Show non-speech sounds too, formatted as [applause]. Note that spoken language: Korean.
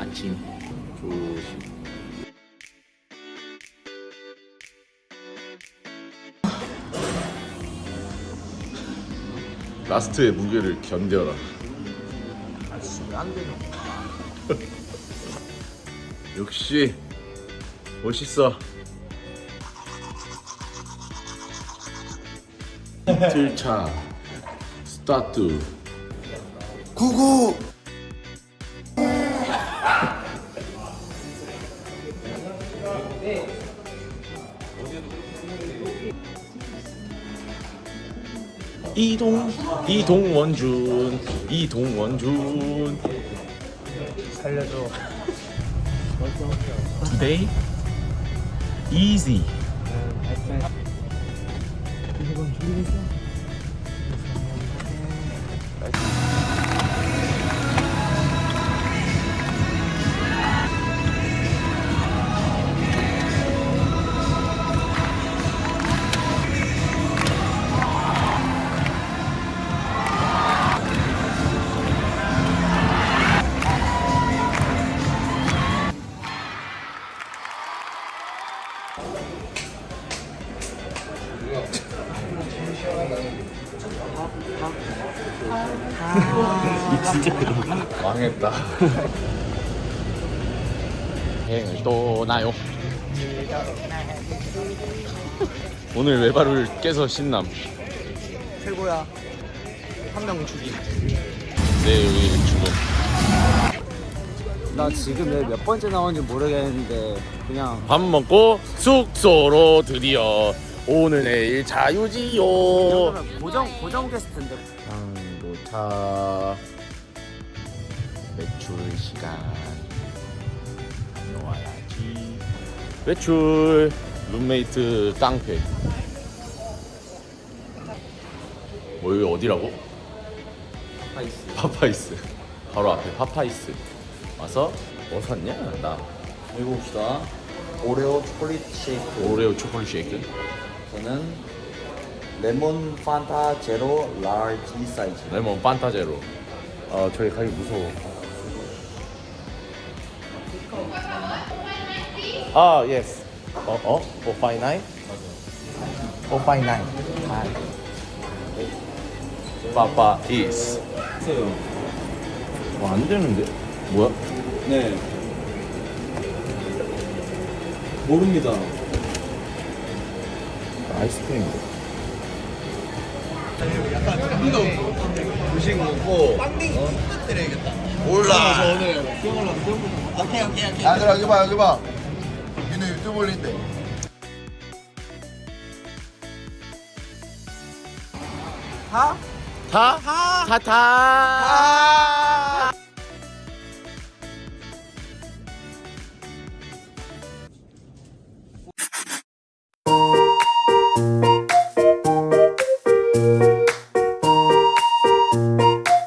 아침 조심. 라스트의 무게를 견뎌라. 안 되노. [laughs] 역시 멋있어. [laughs] 틀차 스타트. 구구. 이동 이동원준 이동원준 살려줘. today easy 이건 줄이겠어? 망했다. 여행을 떠나요. [laughs] 오늘 외발을 깨서 신남. 최고야. 한 명 죽이. 네 여기 죽음 나 지금 내몇 번째 나온지 모르겠는데 그냥 밥 먹고 숙소로 드디어 오늘 내일 자유지요. 고정 고정 게스트인데. 도착 외출 시간. 다녀와야지. 외출. 룸메이트 깡패. 뭐 여기 어디라고? 파이스. 파파이스. 바로 앞에 파파이스 와서 뭐 샀냐 나 읽어봅시다. 오레오 초콜릿 쉐이크. 오레오 초콜릿 쉐이크 저는 레몬 판타 제로 라지 사이즈. 레몬 판타 제로 아 저기 가기 무서워 아 예스 어? 어? 459? 459. 아, 빠빠 이스. 와, 안 되는데? 뭐야? 네. 모릅니다. 아이스크림인데. 주식 먹고 빵댕이 때려야겠다 몰라 저는 오케이 오케이 오케이. 야 그럼 여기 봐 여기 봐. 니네 유튜브 올린대. 다? 타? 타타